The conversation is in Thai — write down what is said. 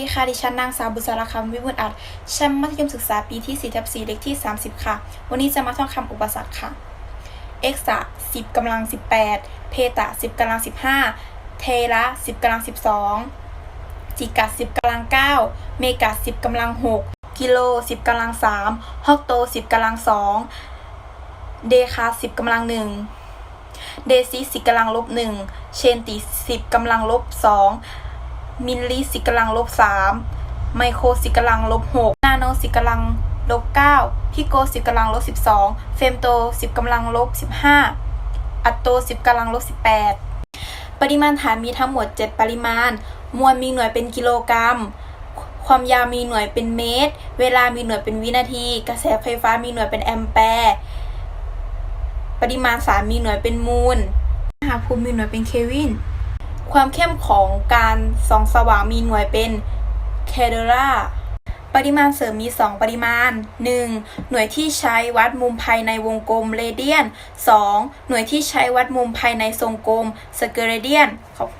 ดีค่ะ ดิฉันนางสาวบุษราคำวิบูลอัดชั้นมัธยมศึกษาปีที่4ทับ4เลขที่ 30 ค่ะ วันนี้จะมาท่องคำอุปสรรคค่ะ เอ็กซ์ะ10กำลัง 18 เพตะ 10กำลัง 15 เทระ 10กำลัง 12 จิกะ10กำลัง 9 เมกะ10กำลัง 6 กิโล 10กำลัง 3 ฮอกโต 10กำลัง 2 เดคา 10กำลัง 1 เดซิสิบกำลังลบหนึ่งเชนติสิบกำลังลบสอง มิลลิสิบกำลังลบสามไมโครสิบกำลังลบหกนาโนสิบกำลังลบเก้าพิโกสิบกำลังลบสิบสองเฟมโตสิบกำลังลบสิบห้าอัตโตสิบกำลังลบสิบแปดปริมาณฐานมีทั้งหมด7ปริมาณ มวลมีหน่วยเป็นกิโลกรัม ความยาวมีหน่วยเป็นเมตร เวลามีหน่วยเป็นวินาที กระแสไฟฟ้ามีหน่วยเป็นแอมแปร์ ปริมาณสารมีหน่วยเป็นมูลมหาภูมิมีหน่วยเป็นเควิน ความเข้มของการส่องสว่างมีหน่วยเป็นแคเดราปริมาณเสริมมี 2 ปริมาณ 1. หน่วยที่ใช้วัดมุมภายในวงกลมเรเดียน 2. หน่วยที่ใช้วัดมุมภายในทรงกลมสเกเรเดียนขอบคุณ